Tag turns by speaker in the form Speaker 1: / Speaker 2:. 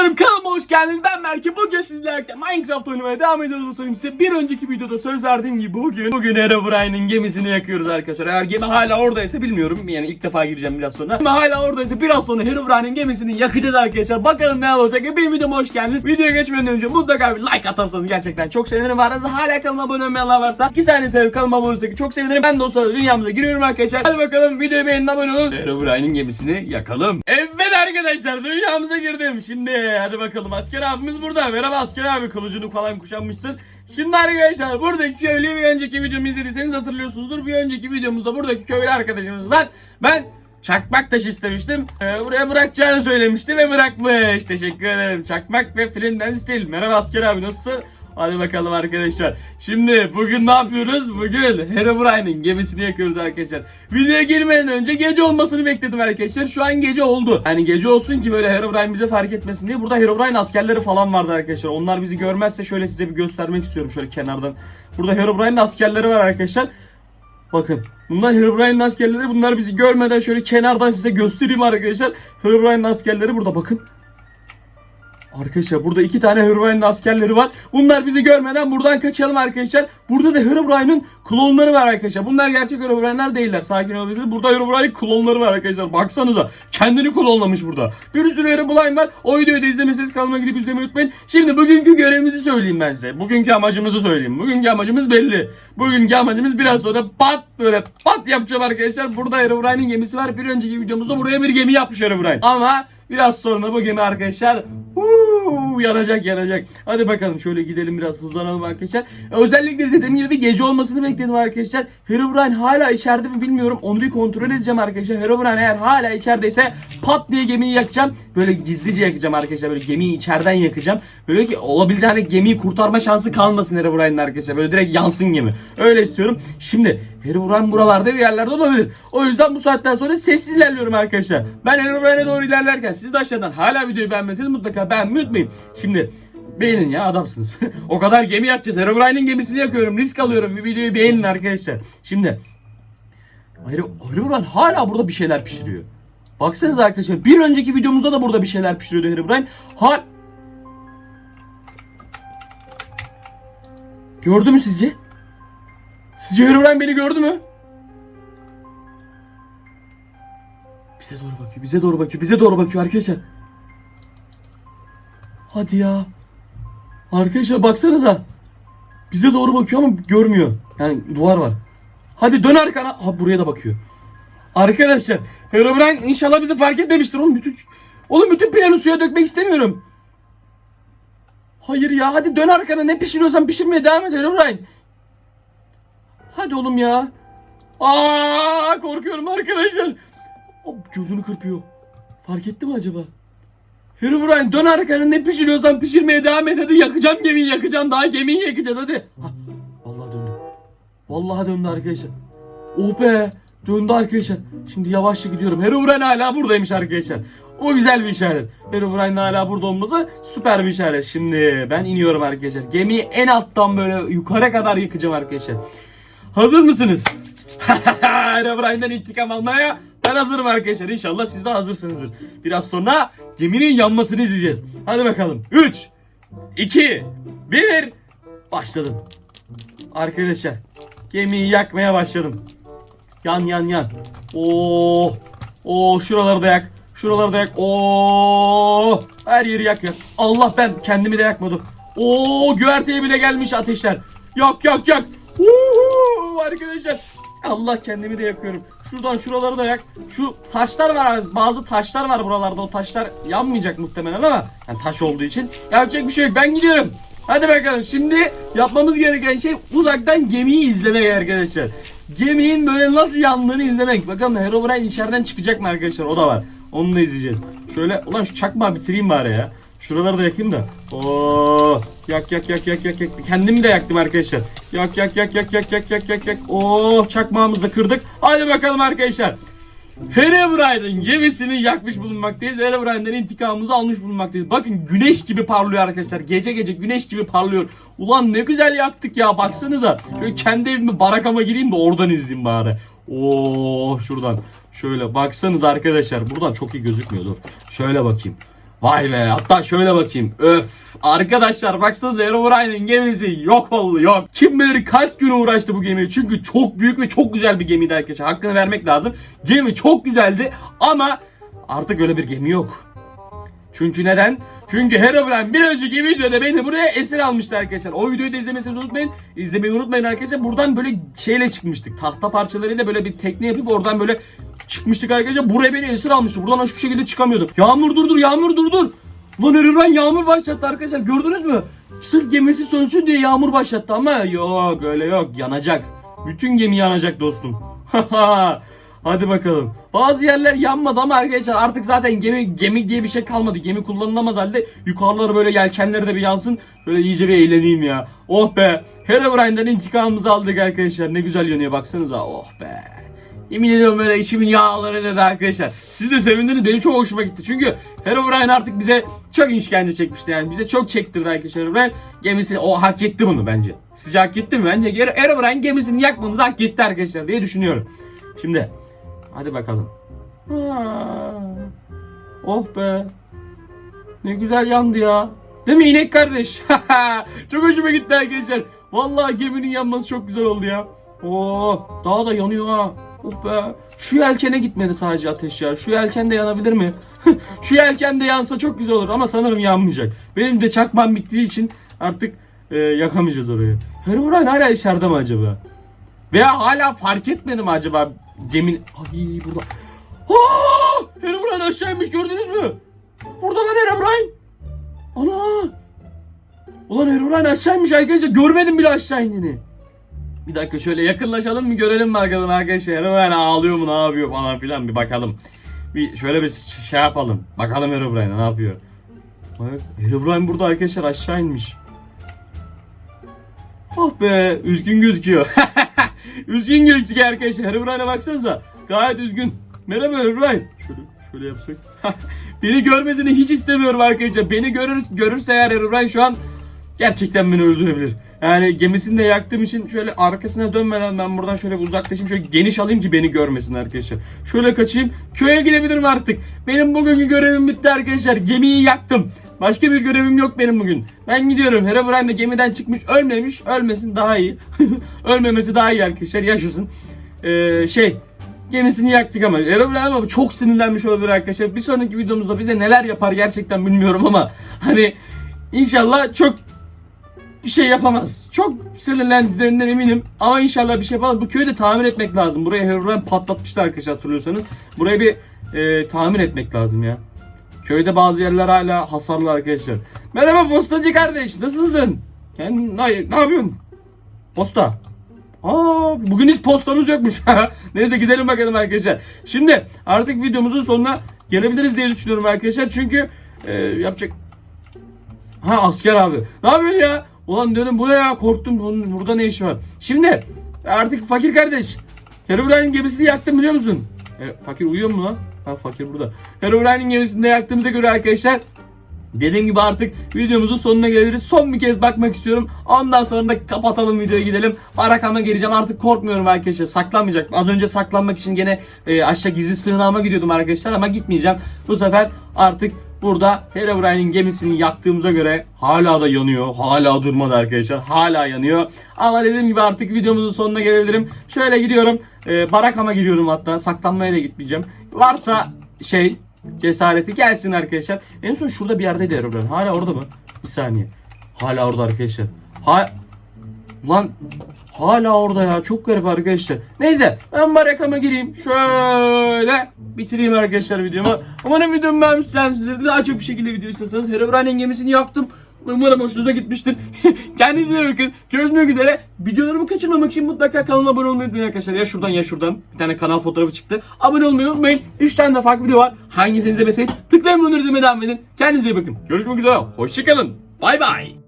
Speaker 1: dostlarım kanalıma hoş geldiniz. Ben Berke. Bugün sizlerle Minecraft oynamaya devam ediyoruz dostlarım. Size bir önceki videoda söz verdiğim gibi bugün bugün Herobrine'in gemisini yakıyoruz arkadaşlar. Eğer gemi hala oradaysa bilmiyorum. Yani ilk defa gireceğim biraz sonra. Ama hala oradaysa biraz sonra Herobrine'in gemisini yakacağız arkadaşlar. Bakalım ne olacak. Benim videoma hoş geldiniz. Videoya geçmeden önce mutlaka bir like atarsanız gerçekten çok sevinirim. Aranızda hala kanalıma abone olmayanlar varsa 2 saniye sevip kanalıma abone olursak çok sevinirim. Ben de dünyamıza giriyorum arkadaşlar. Hadi bakalım videoyu beğenin abone olun. Herobrine'in gemisini yakalım. Evet arkadaşlar dünyamıza girdim. Şimdi hadi bakalım asker abimiz burada. Merhaba asker abi kılıcını falan kuşanmışsın. Şimdi arkadaşlar buradaki köylüyü bir önceki videomu izlediyseniz hatırlıyorsunuzdur. Bir önceki videomuzda buradaki köylü arkadaşımızdan ben çakmak taş istemiştim. Ee, buraya bırakacağını söylemişti ve bırakmış. Teşekkür ederim. Çakmak ve Flinden Steel. Merhaba asker abi nasılsın? Hadi bakalım arkadaşlar. Şimdi bugün ne yapıyoruz? Bugün Herobrine'in gemisini yakıyoruz arkadaşlar. Videoya girmeden önce gece olmasını bekledim arkadaşlar. Şu an gece oldu. Yani gece olsun ki böyle Herobrine bize fark etmesin diye. Burada Herobrine askerleri falan vardı arkadaşlar. Onlar bizi görmezse şöyle size bir göstermek istiyorum şöyle kenardan. Burada Herobrine'in askerleri var arkadaşlar. Bakın bunlar Herobrine'in askerleri. Bunlar bizi görmeden şöyle kenardan size göstereyim arkadaşlar. Herobrine'in askerleri burada bakın. Arkadaşlar burada iki tane Herobrine'in askerleri var. Bunlar bizi görmeden buradan kaçalım arkadaşlar. Burada da Herobrine'in klonları var arkadaşlar. Bunlar gerçek Herobrine'ler değiller. Sakin olun. Burada Herobrine'in klonları var arkadaşlar. Baksanıza. Kendini klonlamış burada. Bir sürü Herobrine var. O videoyu da izlemeseniz kanalıma gidip izlemeyi unutmayın. Şimdi bugünkü görevimizi söyleyeyim ben size. Bugünkü amacımızı söyleyeyim. Bugünkü amacımız belli. Bugünkü amacımız biraz sonra pat böyle pat yapacağım arkadaşlar. Burada Herobrine'in gemisi var. Bir önceki videomuzda buraya bir gemi yapmış Herobrine. Ama Biraz sonra bu gemi arkadaşlar huu, yanacak yanacak. Hadi bakalım şöyle gidelim biraz hızlanalım arkadaşlar. Özellikle dediğim gibi bir gece olmasını bekledim arkadaşlar. Herobrine hala içeride mi bilmiyorum. Onu bir kontrol edeceğim arkadaşlar. Herobrine eğer hala içerideyse pat diye gemiyi yakacağım. Böyle gizlice yakacağım arkadaşlar. Böyle gemiyi içeriden yakacağım. Böyle ki olabildiği hani gemiyi kurtarma şansı kalmasın Herobrine'in arkadaşlar. Böyle direkt yansın gemi. Öyle istiyorum. Şimdi Herobrine buralarda bir yerlerde olabilir. O yüzden bu saatten sonra sessiz ilerliyorum arkadaşlar. Ben Herobrine'e doğru ilerlerken siz de aşağıdan hala videoyu beğenmeseniz mutlaka beğenmeyi unutmayın. Şimdi beğenin ya adamsınız. o kadar gemi yapacağız. Herobrine'in gemisini yakıyorum. Risk alıyorum. Bir videoyu beğenin arkadaşlar. Şimdi Hero- Herobrine hala burada bir şeyler pişiriyor. Baksanıza arkadaşlar bir önceki videomuzda da burada bir şeyler pişiriyordu Herobrine. Ha Gördü mü sizce? Sizce Herobrine beni gördü mü? Bize doğru bakıyor, bize doğru bakıyor, bize doğru bakıyor arkadaşlar. Hadi ya. Arkadaşlar baksanıza. Bize doğru bakıyor ama görmüyor. Yani duvar var. Hadi dön arkana. Ha buraya da bakıyor. Arkadaşlar Herobrine inşallah bizi fark etmemiştir. Oğlum bütün Oğlum bütün planı suya dökmek istemiyorum. Hayır ya hadi dön arkana ne pişiriyorsan pişirmeye devam et Herobrine. Hadi oğlum ya. Aa korkuyorum arkadaşlar. Gözünü kırpıyor. Fark etti mi acaba? Herobrine dön arkana ne pişiriyorsan pişirmeye devam et hadi yakacağım gemiyi yakacağım daha gemiyi yakacağız hadi. Ha, vallahi döndü. Vallahi döndü arkadaşlar. Oh be döndü arkadaşlar. Şimdi yavaşça gidiyorum. Herobrine hala buradaymış arkadaşlar. O güzel bir işaret. Herobrine'in hala burada olması süper bir işaret. Şimdi ben iniyorum arkadaşlar. Gemiyi en alttan böyle yukarı kadar yıkacağım arkadaşlar. Hazır mısınız? Herobrine'den intikam almaya ben hazırım arkadaşlar. İnşallah siz de hazırsınızdır. Biraz sonra geminin yanmasını izleyeceğiz. Hadi bakalım. 3, 2, 1, başladım. Arkadaşlar gemiyi yakmaya başladım. Yan yan yan. Oo. Oo şuraları da yak. Şuraları da yak. Oo. Her yeri yak yak. Allah ben kendimi de yakmadım. Oo güverteye bile gelmiş ateşler. Yak yak yak. Uhu, arkadaşlar. Allah kendimi de yakıyorum. Şuradan şuraları da yak. Şu taşlar var. Bazı taşlar var buralarda. O taşlar yanmayacak muhtemelen ama yani taş olduğu için yapacak bir şey yok. Ben gidiyorum. Hadi bakalım. Şimdi yapmamız gereken şey uzaktan gemiyi izlemek arkadaşlar. Geminin böyle nasıl yandığını izlemek. Bakalım Herobrine içeriden çıkacak mı arkadaşlar? O da var. Onu da izleyeceğiz. Şöyle ulan şu çakmağı bitireyim bari ya. Şuraları da yakayım da. Oo, yak yak yak yak yak yak. Kendimi de yaktım arkadaşlar. Yak yak yak yak yak yak yak yak yak. Oo, çakmağımızı da kırdık. Hadi bakalım arkadaşlar. Herobrine'in gemisini yakmış bulunmaktayız. Herobrine'den intikamımızı almış bulunmaktayız. Bakın güneş gibi parlıyor arkadaşlar. Gece gece güneş gibi parlıyor. Ulan ne güzel yaktık ya baksanıza. Şöyle kendi evime barakama gireyim de oradan izleyeyim bari. Oo şuradan. Şöyle baksanız arkadaşlar. Buradan çok iyi gözükmüyor dur. Şöyle bakayım. Vay be hatta şöyle bakayım. Öf. Arkadaşlar baksanıza Herobrine'in gemisi yok oldu yok. Kim bilir kaç gün uğraştı bu gemiye. Çünkü çok büyük ve çok güzel bir gemiydi arkadaşlar. Hakkını vermek lazım. Gemi çok güzeldi ama artık öyle bir gemi yok. Çünkü neden? Çünkü Herobrine bir önceki videoda beni buraya esir almıştı arkadaşlar. O videoyu da izlemeseniz unutmayın. İzlemeyi unutmayın arkadaşlar. Buradan böyle şeyle çıkmıştık. Tahta parçalarıyla böyle bir tekne yapıp oradan böyle çıkmıştık arkadaşlar. Buraya beni esir almıştı. Buradan hiçbir şekilde çıkamıyordum. Yağmur durdur, yağmur durdur. Ulan Herobrine yağmur başlattı arkadaşlar. Gördünüz mü? Sırf gemisi sönsün diye yağmur başlattı ama yok öyle yok. Yanacak. Bütün gemi yanacak dostum. Hadi bakalım. Bazı yerler yanmadı ama arkadaşlar artık zaten gemi gemi diye bir şey kalmadı. Gemi kullanılamaz halde yukarıları böyle yelkenleri de bir yansın. Böyle iyice bir eğleneyim ya. Oh be. Herobrine'den intikamımızı aldık arkadaşlar. Ne güzel yanıyor baksanıza. Oh be. Yemin ediyorum böyle içimin yağları dedi arkadaşlar. Siz de sevindiniz. Benim çok hoşuma gitti. Çünkü Herobrine artık bize çok işkence çekmişti yani. Bize çok çektirdi arkadaşlar Herobrine. Gemisi o hak etti bunu bence. Sizce hak etti mi? Bence Herobrine gemisini yakmamızı hak etti arkadaşlar diye düşünüyorum. Şimdi hadi bakalım. Aa, oh be. Ne güzel yandı ya. Değil mi inek kardeş? çok hoşuma gitti arkadaşlar. Vallahi geminin yanması çok güzel oldu ya. Oo, daha da yanıyor ha. Oh be. Şu yelkene gitmedi sadece ateş ya. Şu yelken de yanabilir mi? Şu yelken de yansa çok güzel olur ama sanırım yanmayacak. Benim de çakmam bittiği için artık e, yakamayacağız orayı. Herobrine hala içeride mi acaba? Veya hala fark etmedi mi acaba gemin... Ay burada... Aa! Herobrine aşağıymış gördünüz mü? Burada lan Herobrine. Ana! Ulan Herobrine aşağıymış arkadaşlar. Görmedim bile aşağı indiğini. Bir dakika şöyle yakınlaşalım mı görelim bakalım arkadaşlar. Herobrine ağlıyor mu ne yapıyor falan filan bir bakalım. Bir şöyle bir şey yapalım. Bakalım Herobrine ne yapıyor. Herobrine burada arkadaşlar aşağı inmiş. Oh be üzgün gözüküyor. üzgün gözüküyor arkadaşlar. Herobrine'e baksanıza. Gayet üzgün. Merhaba Herobrine. Şöyle, şöyle yapsak. beni görmesini hiç istemiyorum arkadaşlar. Beni görür, görürse eğer Herobrine şu an gerçekten beni öldürebilir. Yani gemisini de yaktığım için şöyle arkasına dönmeden ben buradan şöyle bir uzaklaşayım. Şöyle geniş alayım ki beni görmesin arkadaşlar. Şöyle kaçayım. Köye gidebilirim artık. Benim bugünkü görevim bitti arkadaşlar. Gemiyi yaktım. Başka bir görevim yok benim bugün. Ben gidiyorum. Herobrine de gemiden çıkmış. Ölmemiş. Ölmesin daha iyi. Ölmemesi daha iyi arkadaşlar. Yaşasın. Ee, şey gemisini yaktık ama Herobrine ama çok sinirlenmiş olabilir arkadaşlar. Bir sonraki videomuzda bize neler yapar gerçekten bilmiyorum ama hani inşallah çok bir şey yapamaz. Çok sinirlendiğinden eminim. Ama inşallah bir şey yapamaz. Bu köyü de tamir etmek lazım. Buraya Herobrine patlatmıştı arkadaşlar hatırlıyorsanız. Buraya bir e, tamir etmek lazım ya. Köyde bazı yerler hala hasarlı arkadaşlar. Merhaba postacı kardeş. Nasılsın? Kendin, ne, ne yapıyorsun? Posta. Aa, bugün hiç postamız yokmuş. Neyse gidelim bakalım arkadaşlar. Şimdi artık videomuzun sonuna gelebiliriz diye düşünüyorum arkadaşlar. Çünkü e, yapacak Ha asker abi. Ne yapıyorsun ya? Ulan dedim bu ne ya korktum bunun burada ne işi var? Şimdi artık fakir kardeş. Herobrine'in gemisini yaktım biliyor musun? E, fakir uyuyor mu lan? Ha fakir burada. Herobrine'in gemisini de yaktığımıza göre arkadaşlar Dediğim gibi artık videomuzun sonuna geliriz. Son bir kez bakmak istiyorum. Ondan sonra da kapatalım videoyu gidelim. Arakama geleceğim. Artık korkmuyorum arkadaşlar. Saklanmayacak. Az önce saklanmak için gene e, aşağı gizli sığınağıma gidiyordum arkadaşlar ama gitmeyeceğim. Bu sefer artık burada Herobrine'in gemisini yaktığımıza göre hala da yanıyor. Hala durmadı arkadaşlar. Hala yanıyor. Ama dediğim gibi artık videomuzun sonuna gelebilirim. Şöyle gidiyorum. E, barakama giriyorum hatta. Saklanmaya da gitmeyeceğim. Varsa şey Cesareti gelsin arkadaşlar. En son şurada bir yerdeydi Herobrine. Hala orada mı? Bir saniye. Hala orada arkadaşlar. Ha Lan hala orada ya. Çok garip arkadaşlar. Neyse ben barakama gireyim. Şöyle bitireyim arkadaşlar videomu. Umarım videomu beğenmişsinizdir. Daha çok bir şekilde video istiyorsanız Herobrine'in gemisini yaktım. Umarım hoşunuza gitmiştir. Kendinize bakın. Görüşmek üzere. Videolarımı kaçırmamak için mutlaka kanalıma abone olmayı unutmayın arkadaşlar. Ya şuradan ya şuradan. Bir tane kanal fotoğrafı çıktı. Abone olmayı unutmayın. 3 tane de farklı video var. Hangisini izlemeseydim tıklayın bunları izlemeye devam edin. Kendinize bakın. Görüşmek üzere. Hoşçakalın. Bay bay.